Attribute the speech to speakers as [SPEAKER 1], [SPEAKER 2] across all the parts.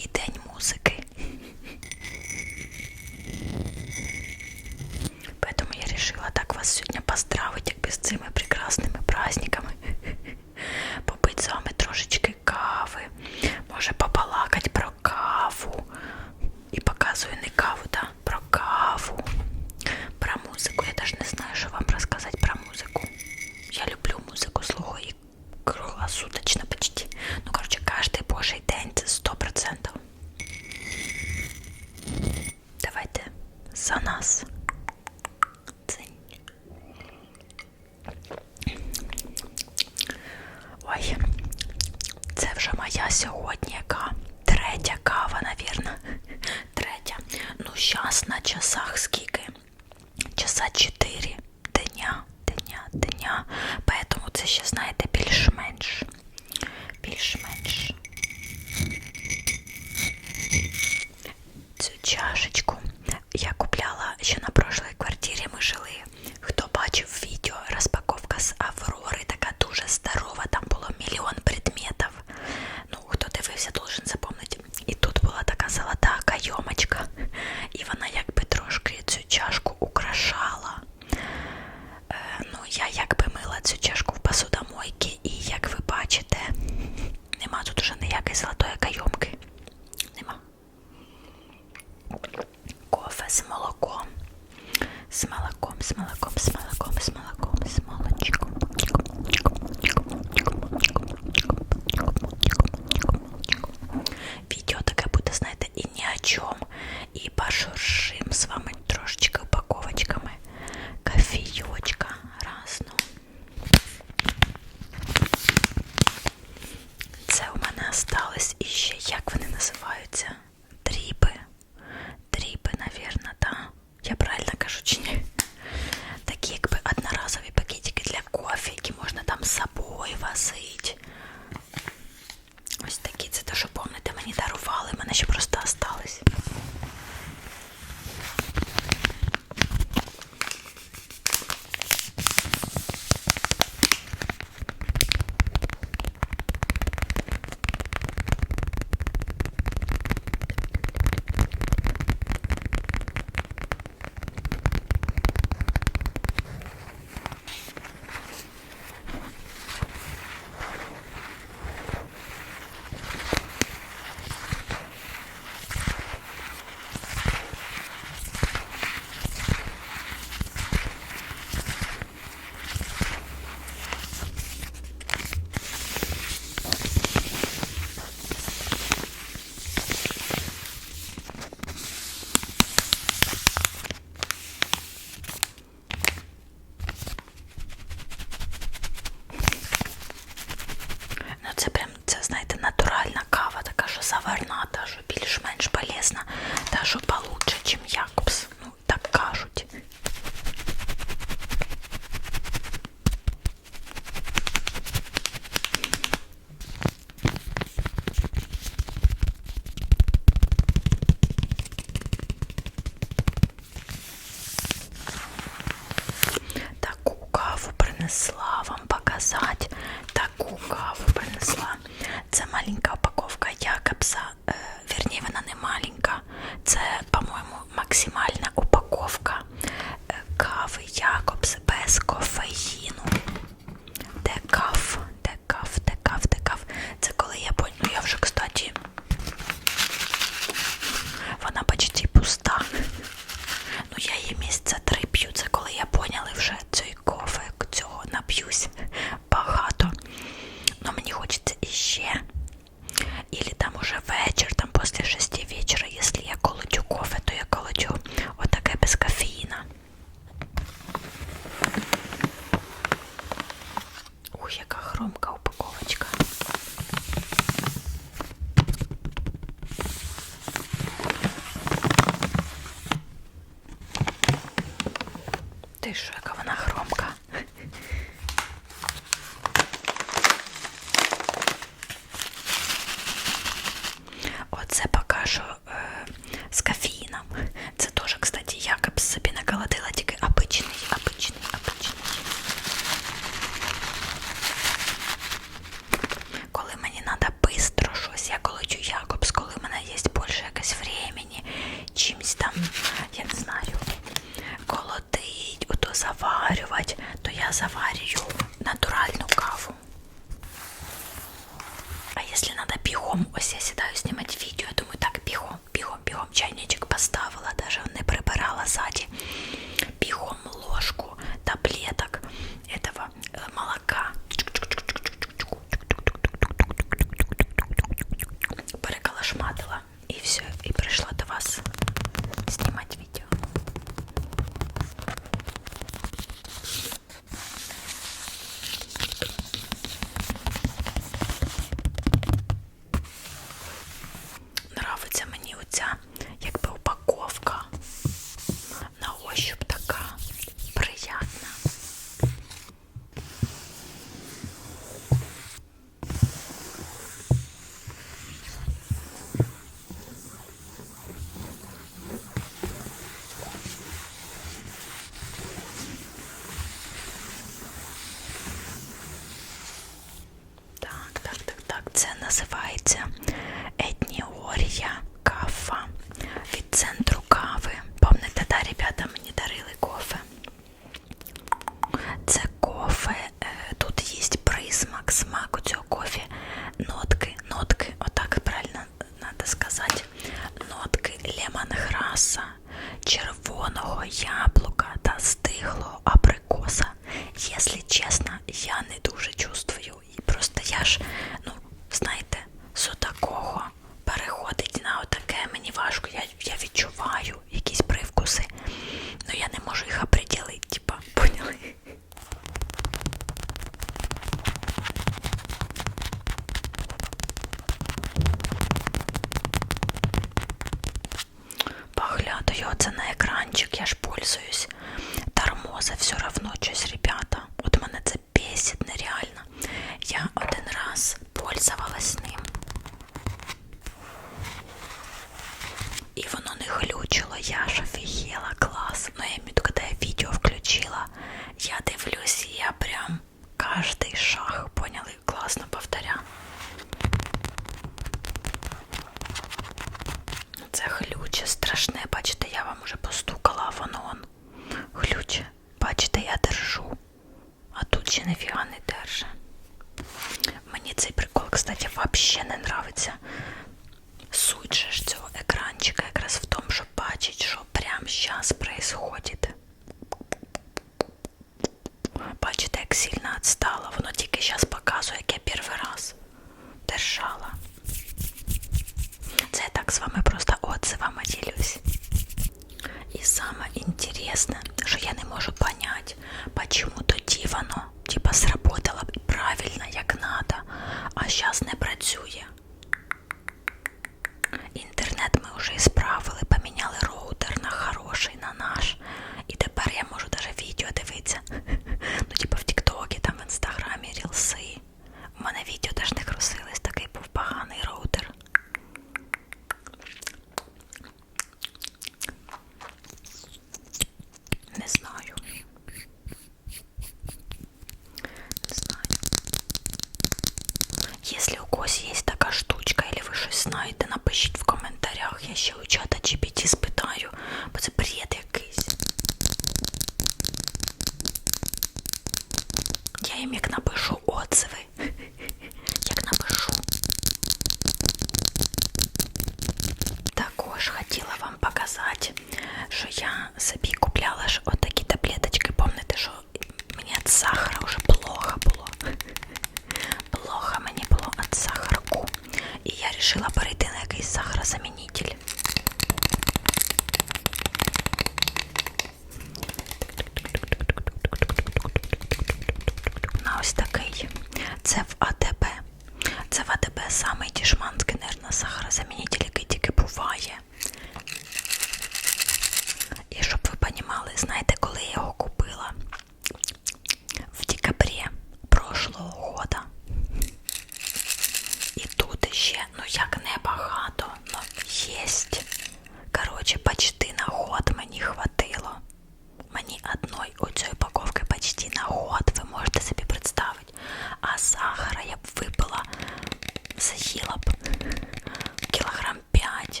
[SPEAKER 1] і день. ще знаєте, славам показать. Ти що, яка вона несподівано, типа сработала правильно, як надо, а зараз не працює. Інтернет ми вже справили, поміняли роутер на хороший, на наш. І тепер я можу навіть відео дивитися. Ну, типа в Тіктокі, там в Інстаграмі, рілси. У мене відео теж не крусились.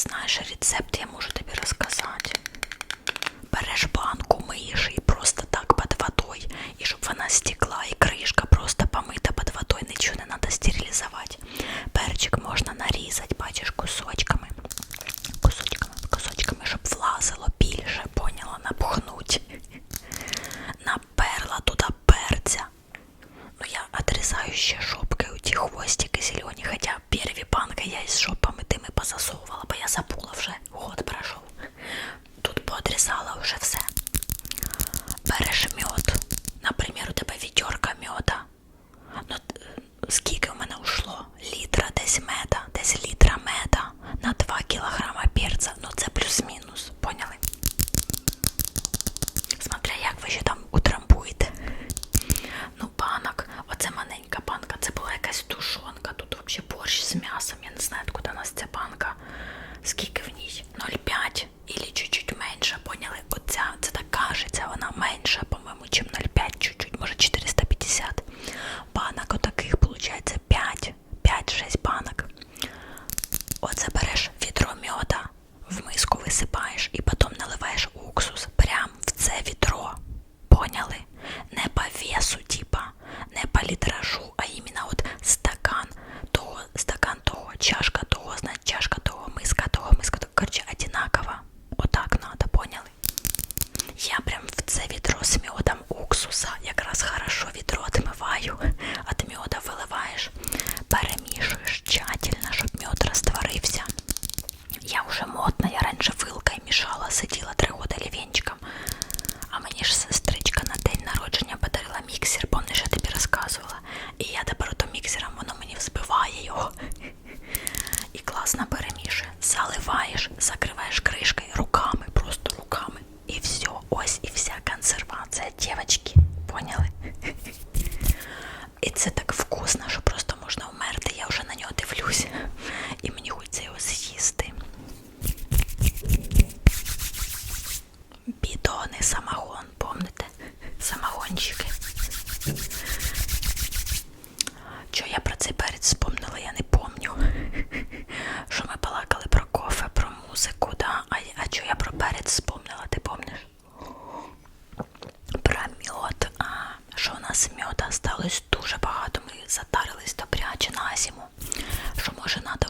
[SPEAKER 1] знаєш, рецепт я можу тобі розказати. Береш банку, миєш її просто так під водою, і щоб вона стікала. Що може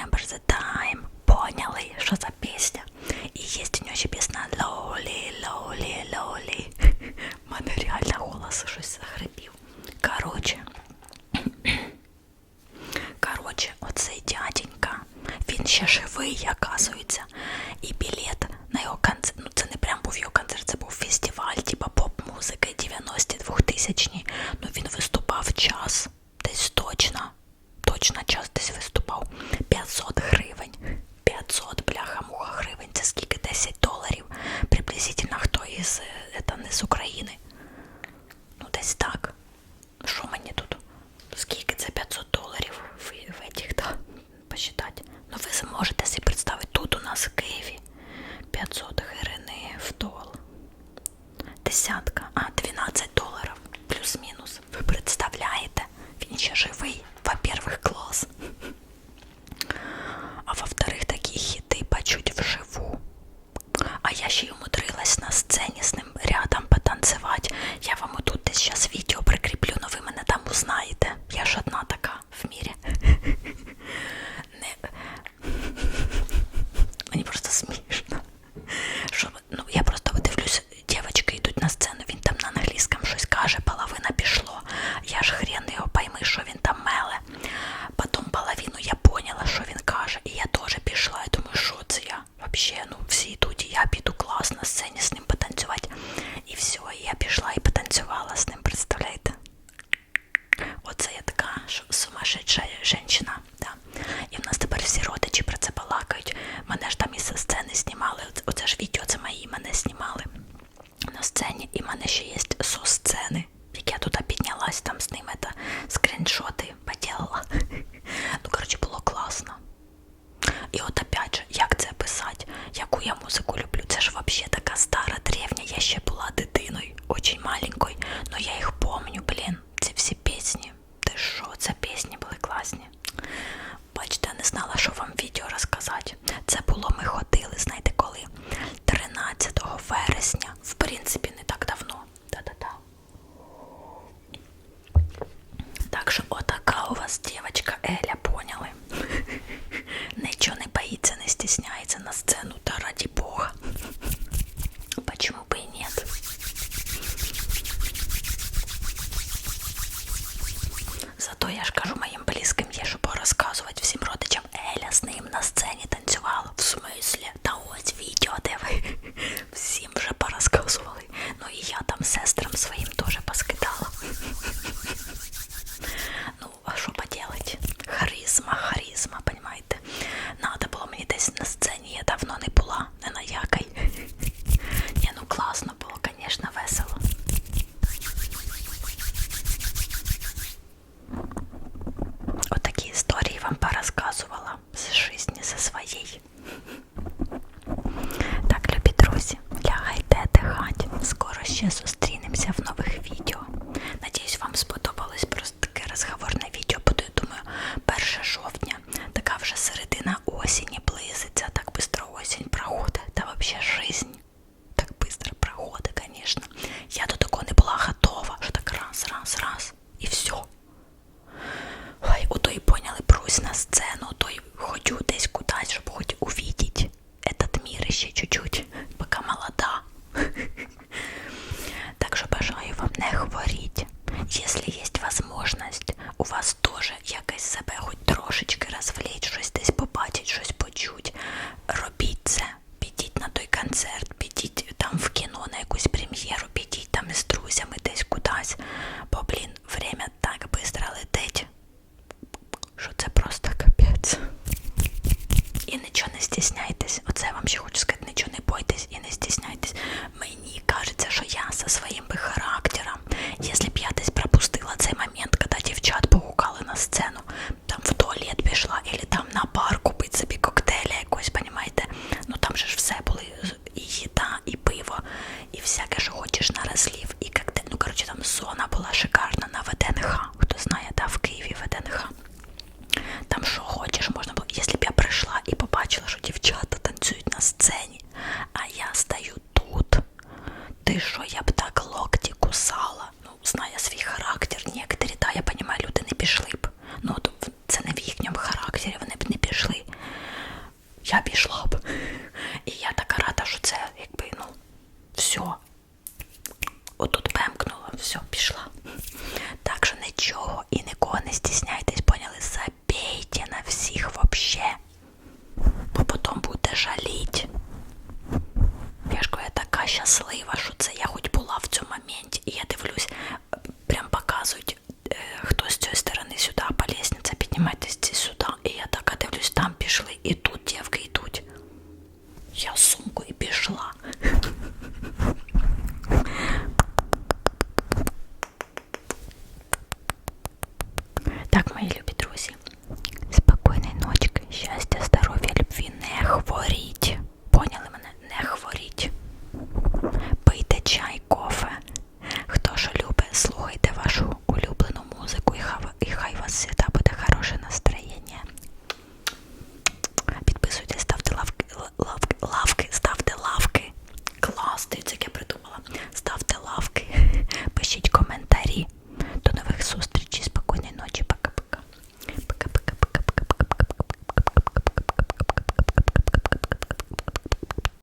[SPEAKER 1] remember the time. оце ж відео, це мої мене знімали на сцені, і в мене ще є со-сцени. я же